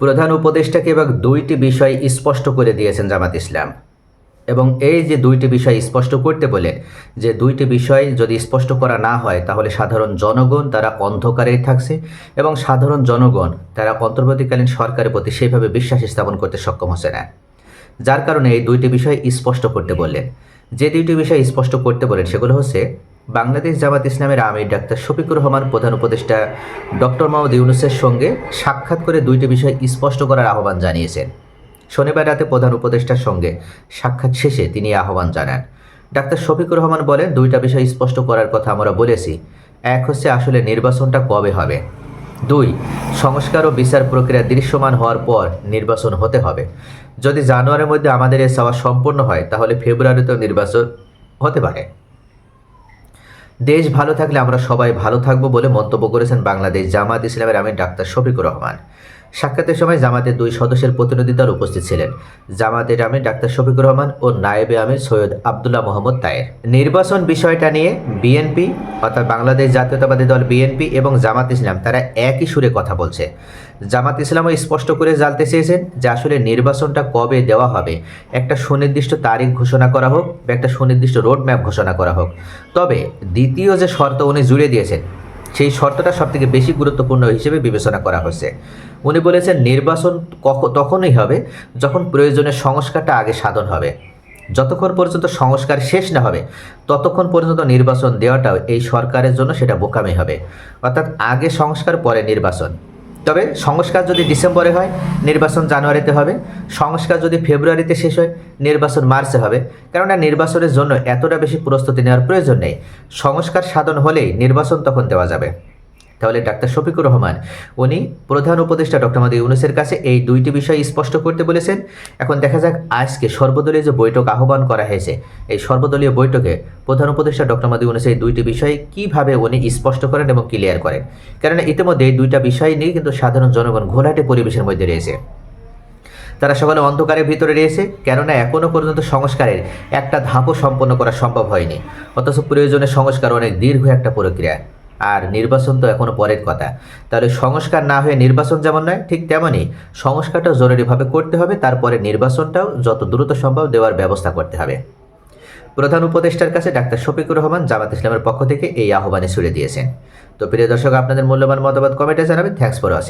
প্রধান উপদেষ্টাকে এবার দুইটি বিষয় স্পষ্ট করে দিয়েছেন জামাত ইসলাম। এবং এই যে দুইটি বিষয় স্পষ্ট করতে বলে যে দুইটি বিষয় যদি স্পষ্ট করা না হয়, তাহলে সাধারণ জনগণ তারা অন্ধকারেই থাকছে এবং সাধারণ জনগণ তারা অন্তর্বর্তীকালীন সরকারের প্রতি সেইভাবে বিশ্বাস স্থাপন করতে সক্ষম হচ্ছে না। যার কারণে এই দুইটি বিষয় স্পষ্ট করতে বললেন। যে দুইটি বিষয় স্পষ্ট করতে বলেন, সেগুলো হচ্ছে বাংলাদেশ জামাত ইসলামের আমির ডাক্তার শফিকুর রহমান, প্রধান উপদেষ্টা ডক্টর মোহাম্মদ ইউনুসের সঙ্গে সাক্ষাৎ করে দুইটি বিষয় স্পষ্ট করার আহ্বান জানিয়েছেন। শনিবার রাতে প্রধান উপদেষ্টার সঙ্গে সাক্ষাৎ শেষে তিনি আহ্বান জানান। ডাক্তার শফিকুর রহমান বলেন, দুইটা বিষয় স্পষ্ট করার কথা আমরা বলেছি। এক হচ্ছে আসলে নির্বাচনটা কবে হবে। দুই, সংস্কার ও বিচার প্রক্রিয়া দৃশ্যমান হওয়ার পর নির্বাচন হতে হবে। যদি জানুয়ারির মধ্যে আমাদের এ চাওয়া সম্পন্ন হয়, তাহলে ফেব্রুয়ারিতেও নির্বাচন হতে পারে। দেশ ভালো থাকলে আমরা সবাই ভালো থাকব বলে মন্তব্য করেছেন বাংলাদেশ জামাত ইসলামের আমির ডাক্তার শফিকুর রহমান। সাক্ষাতের সময় জামাতের দুই সদস্যের প্রতিনিধি দল উপস্থিত ছিলেন। জামাতের আমির ডাক্তার শফিকুর রহমান ও নায়েবে আমির সৈয়দ আবদুল্লাহ মোহাম্মদ তায়ের। নির্বাচন বিষয়টা নিয়ে বিএনপি অর্থাৎ বাংলাদেশ জাতীয়তাবাদী দল বিএনপি এবং জামাত ইসলাম তারা একই সুরে কথা বলছে। জামাত ইসলামও স্পষ্ট করে জানতে চেয়েছেন যে আসলে নির্বাচনটা কবে দেওয়া হবে। একটা সুনির্দিষ্ট তারিখ ঘোষণা করা হোক বা একটা সুনির্দিষ্ট রোড ম্যাপ ঘোষণা করা হোক। তবে দ্বিতীয় যে শর্ত উনি জুড়ে দিয়েছেন সেই শর্তটা সব থেকে বেশি গুরুত্বপূর্ণ হিসেবে বিবেচনা করা হয়েছে। উনি বলেছেন, নির্বাচন তখনই হবে যখন প্রয়োজনের সংস্কারটা আগে সাধন হবে। যতক্ষণ পর্যন্ত সংস্কার শেষ না হবে, ততক্ষণ পর্যন্ত নির্বাচন দেওয়াটাও এই সরকারের জন্য সেটা বোকামি হবে। অর্থাৎ আগে সংস্কার, পরে নির্বাচন। তবে সংস্কার যদি ডিসেম্বরে হয়, নির্বাচন জানুয়ারিতে হবে। সংস্কার যদি ফেব্রুয়ারিতে শেষ হয়, নির্বাচন মার্চে হবে। কেননা নির্বাচনের জন্য এতটা বেশি প্রস্তুতি নেওয়ার প্রয়োজন নেই। সংস্কার সাধন হলেই নির্বাচন তখন দেওয়া যাবে। তাহলে ডাক্তার শফিকুর রহমান, উনি প্রধান উপদেষ্টা ডক্টর মাদি ইউনুসের কাছে এই দুইটি বিষয় স্পষ্ট করতে বলেছেন। এখন দেখা যাক আজকে সর্বদলীয় যে বৈঠক আহ্বান করা হয়েছে, এই সর্বদলীয় বৈঠকে প্রধান উপদেষ্টা ডক্টর মাদি ইউনুস এই দুইটি বিষয় কীভাবে উনি স্পষ্ট করেন এবং ক্লিয়ার করেন? কেননা ইতিমধ্যে এই দুইটা বিষয় নিয়ে কিন্তু সাধারণ জনগণ ঘোলাটে পরিবেশের মধ্যে রয়েছে। তারা সকলে অন্ধকারের ভিতরে রয়েছে, কেননা এখনও পর্যন্ত সংস্কারের একটা ধাপও সম্পন্ন করা সম্ভব হয়নি। অথচ প্রয়োজনে সংস্কার অনেক দীর্ঘ একটা প্রক্রিয়া। আর নির্বাচন তো এখনও পরের কথা। তাহলে সংস্কার না হয়ে নির্বাচন যেমন নয়, ঠিক তেমনই সংস্কারটাও জরুরিভাবে করতে হবে, তারপরে নির্বাচনটাও যত দ্রুত সম্ভব দেওয়ার ব্যবস্থা করতে হবে। প্রধান উপদেষ্টার কাছে ডাক্তার শফিকুর রহমান জামাত ইসলামের পক্ষ থেকে এই আহ্বানে ছুড়ে দিয়েছেন। তো প্রিয় দর্শক, আপনাদের মূল্যবান মতামত কমেন্টে জানাবেন। Thanks for watching